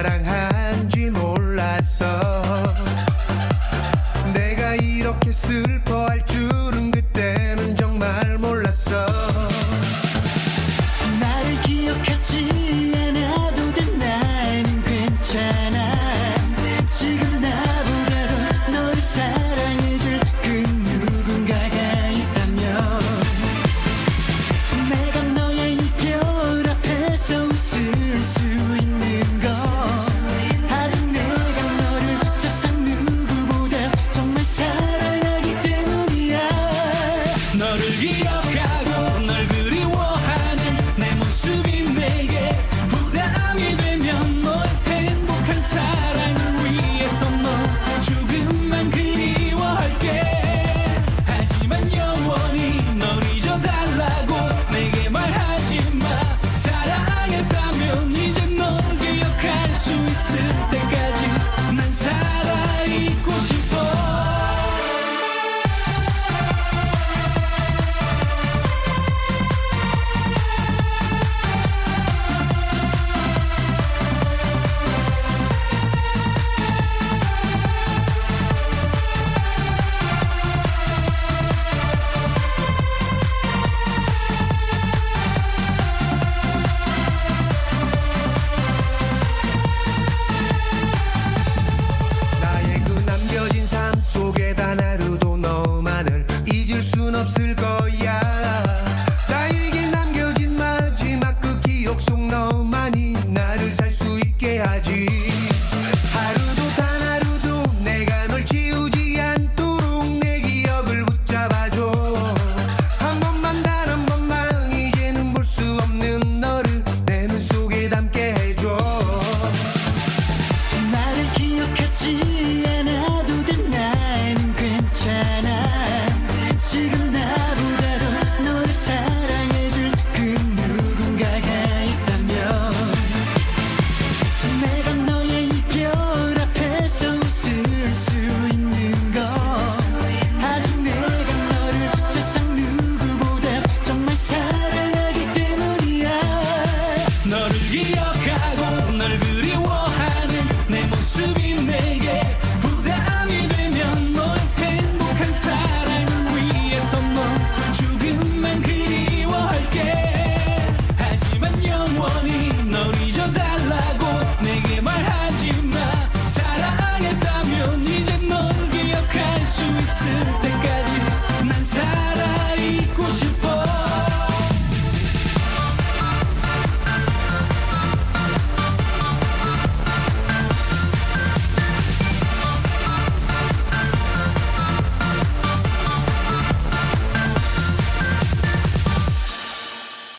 사랑한 지 몰랐어 내가 이렇게 슬퍼할 줄 sad. 수 있을 때까지 난 살.